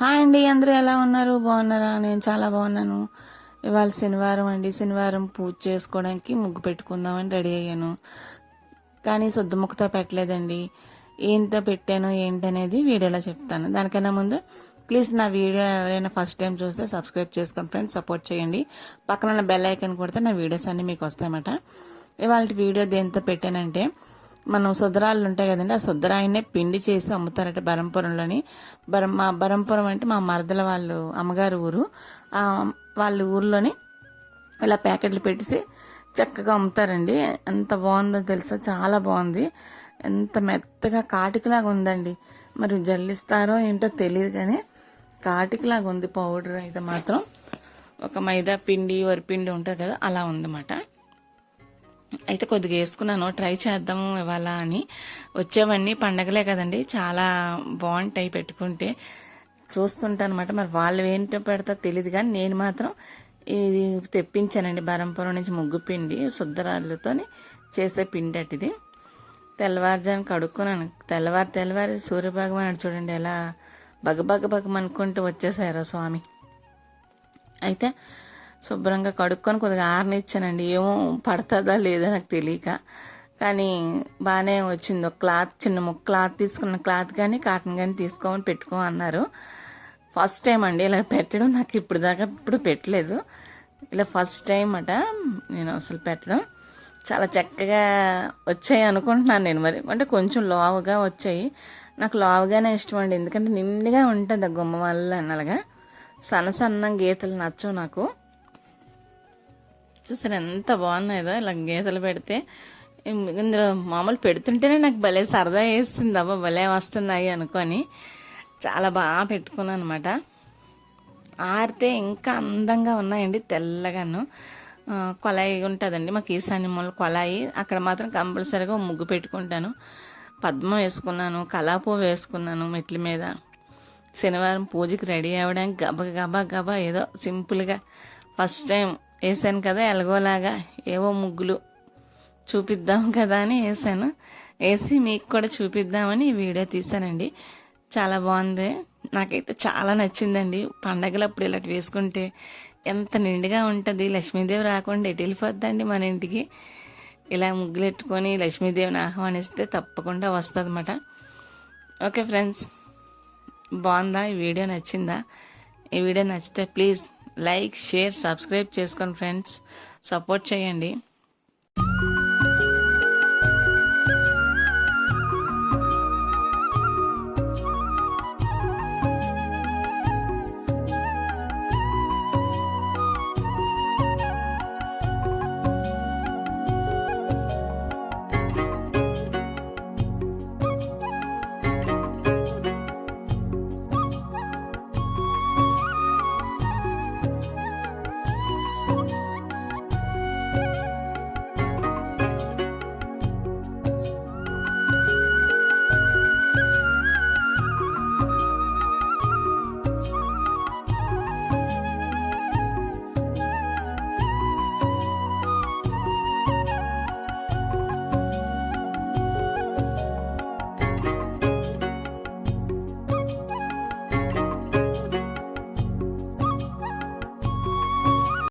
Hi అండి అందరూ ఎలా ఉన్నారు? బాగున్నారా? నేను చాలా బాగున్నాను. ఇవాళ శనివారం అండి. శనివారం పూజ చేసుకోవడానికి ముగ్గు పెట్టుకుందామని రెడీ అయ్యాను. కానీ శుద్ధ పెట్టలేదండి. ఎంత పెట్టాను ఏంటనేది వీడియోలో చెప్తాను. దానికన్నా ముందు ప్లీజ్ నా వీడియో ఎవరైనా ఫస్ట్ టైం చూస్తే సబ్స్క్రైబ్ చేసుకొని ఫ్రెండ్స్ సపోర్ట్ చేయండి. పక్కన ఉన్న బెల్ ఐకన్ కొడితే నా వీడియోస్ అన్నీ మీకు వస్తాయన్నమాట. ఇవాళ వీడియో దేంతో పెట్టానంటే మనం సుద్దరాళ్ళు ఉంటాయి కదండి ఆ సుద్దరాయినే పిండి చేసి అమ్ముతారట బరంపురంలోని. బరం మా బరంపురం అంటే మా మరదల వాళ్ళు అమ్మగారు ఊరు. వాళ్ళ ఊర్లోని ఇలా ప్యాకెట్లు పెట్టేసి చక్కగా అమ్ముతారండి. ఎంత బాగుందో తెలుసా? చాలా బాగుంది. ఎంత మెత్తగా కాటికలాగా ఉందండి. మరి జల్లిస్తారో ఏంటో తెలియదు కానీ కాటికలాగా ఉంది పౌడర్ అయితే మాత్రం. ఒక మైదా పిండి వరిపిండి ఉంటుంది కదా అలా ఉందన్నమాట. అయితే కొద్దిగా వేసుకున్నాను. ట్రై చేద్దాము ఇవాళ అని. వచ్చేవన్నీ పండగలే కదండి. చాలా బాగుంటాయి పెట్టుకుంటే చూస్తుంటాను అనమాట మరి వాళ్ళు ఏంటో పెడతా తెలియదు కానీ నేను మాత్రం ఇది తెప్పించానండి. బరంపురం నుంచి ముగ్గు పిండి శుద్ధరాళ్ళతో చేసే పిండి అటిది తెల్లవారుజాను కడుక్కున్నాను. తెల్లవారు తెల్లవారి సూర్యభగవాన్ చూడండి ఎలా బగబగ బగమనుకుంటూ వచ్చేసారు స్వామి. అయితే శుభ్రంగా కడుక్కొని కొద్దిగా ఆరనిచ్చానండి. ఏమో పడుతుందా లేదా నాకు తెలియక. కానీ బాగానే వచ్చింది. ఒక క్లాత్ చిన్న ముక్క క్లాత్ తీసుకున్న క్లాత్ కానీ కాటన్ కానీ తీసుకోమని పెట్టుకో అన్నారు. ఫస్ట్ టైం అండి ఇలా పెట్టడం. నాకు ఇప్పుడు దాకా ఇప్పుడు పెట్టలేదు. ఇలా ఫస్ట్ టైం అట నేను అసలు పెట్టడం. చాలా చక్కగా వచ్చాయి అనుకుంటున్నాను నేను మరి. అంటే కొంచెం లావుగా వచ్చాయి. నాకు లావుగానే ఇష్టం అండి. ఎందుకంటే నిండుగా ఉంటుంది ఆ గుమ్మ వల్ల అలాగా సన్న సన్న గీతలు నచ్చవు నాకు. చూసారు ఎంత బాగున్నాయో ఇలా గీతలు పెడితే. ఇందులో మామూలు పెడుతుంటేనే నాకు భలే సరదా వేస్తుంది. అబ్బా భలే వస్తున్నాయి అనుకొని చాలా బాగా పెట్టుకున్నాను అనమాట ఆరితే ఇంకా అందంగా ఉన్నాయండి తెల్లగాను. కొలాయి ఉంటుందండి. మాకు ఈశాన్య మూల కొలాయి. అక్కడ మాత్రం కంపల్సరీగా ముగ్గు పెట్టుకుంటాను. పద్మం వేసుకున్నాను కలాపూ వేసుకున్నాను మెట్ల మీద. శనివారం పూజకి రెడీ అవ్వడానికి గబ గబా గబా ఏదో సింపుల్గా ఫస్ట్ టైం వేసాను కదా ఎలాగోలాగా ఏవో ముగ్గులు చూపిద్దాం కదా అని వేసాను వేసి మీకు కూడా చూపిద్దామని ఈ వీడియో తీసానండి చాలా బాగుంది. నాకైతే చాలా నచ్చిందండి. పండగలప్పుడు ఇలాంటి వేసుకుంటే ఎంత నిండుగా ఉంటుంది. లక్ష్మీదేవి రాకుండా ఎటు వెళ్ళిపోద్దండి మన ఇంటికి. ఇలా ముగ్గులెట్టుకొని లక్ష్మీదేవిని ఆహ్వానిస్తే తప్పకుండా వస్తుంది ఓకే ఫ్రెండ్స్ బాగుందా? ఈ వీడియో నచ్చిందా? ఈ వీడియో నచ్చితే ప్లీజ్ లైక్ షేర్ సబ్స్క్రైబ్ చేసుకోండి ఫ్రెండ్స్ సపోర్ట్ చేయండి.